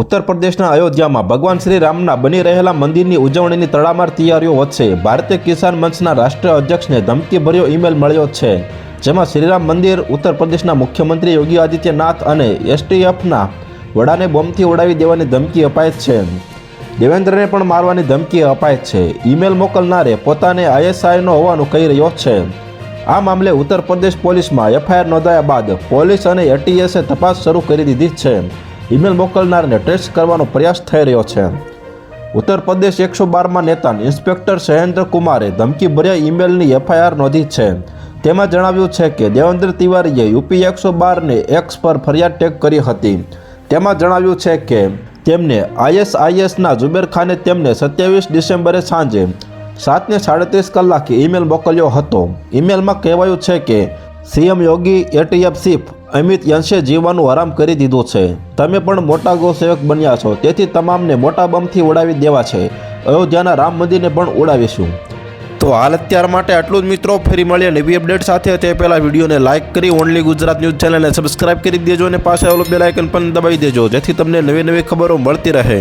ઉત્તર પ્રદેશના અયોધ્યામાં ભગવાન શ્રી રામના બની રહેલા મંદિરની ઉજવણીની તડામાર તૈયારીઓ વચ્ચે ભારતીય કિસાન મંચના રાષ્ટ્રીય અધ્યક્ષને ધમકીભર્યો ઈમેલ મળ્યો છે. જેમાં શ્રીરામ મંદિર ઉત્તર પ્રદેશના મુખ્યમંત્રી યોગી આદિત્યનાથ અને એસટીએફના વડાને બોમ્બથી ઉડાવી દેવાની ધમકી અપાય છે. દેવેન્દ્રને પણ મારવાની ધમકી અપાય છે. ઈમેલ મોકલનારે પોતાને આઈએસઆઈનો હોવાનું કહી રહ્યો છે. આ મામલે ઉત્તર પ્રદેશ પોલીસમાં એફઆઈઆર નોંધાયા બાદ પોલીસ અને એટીએસે તપાસ શરૂ કરી દીધી છે. ઈમેલ મોકલનારને ટ્રેસ કરવાનો પ્રયાસ થઈ રહ્યો છે. ઉત્તર પ્રદેશ એકસો બારમાં નેતા ઇન્સ્પેક્ટર શૈલેન્દ્ર કુમારે ધમકીભર્યા ઈમેલની એફઆઈઆર નોંધી છે. તેમાં જણાવ્યું છે કે દેવેન્દ્ર તિવારીએ યુપી એકસો બારને એક્સ પર ફરિયાદ ટેગ કરી હતી. તેમાં જણાવ્યું છે કે તેમને આઈએસઆઈએસના જુબેર ખાને તેમને સત્યાવીસ ડિસેમ્બરે સાંજે સાતને સાડત્રીસ કલાકે ઈમેલ મોકલ્યો હતો. ઈમેલમાં કહેવાયું છે કે CM Yogi ATF chief Amit યંશે જીવવાનું આરામ કરી દીધું છે. તમે પણ મોટા ગૌસેવક બન્યા છો. તેથી તમામને મોટા બમથી ઉડાવી દેવા છે. અયોધ્યાના રામ મંદિરને પણ ઉડાવીશું. તો હાલ અત્યાર માટે આટલું જ મિત્રો. ફરી મળીએ નવી અપડેટ સાથે. તે પહેલાં વિડીયોને લાઇક કરી ઓનલી ગુજરાત ન્યૂઝ ચેનલને સબસ્ક્રાઇબ કરી દેજો અને પાસે આવેલું બેલાઇકન પણ દબાવી દેજો, જેથી તમને નવી નવી ખબરો મળતી રહે.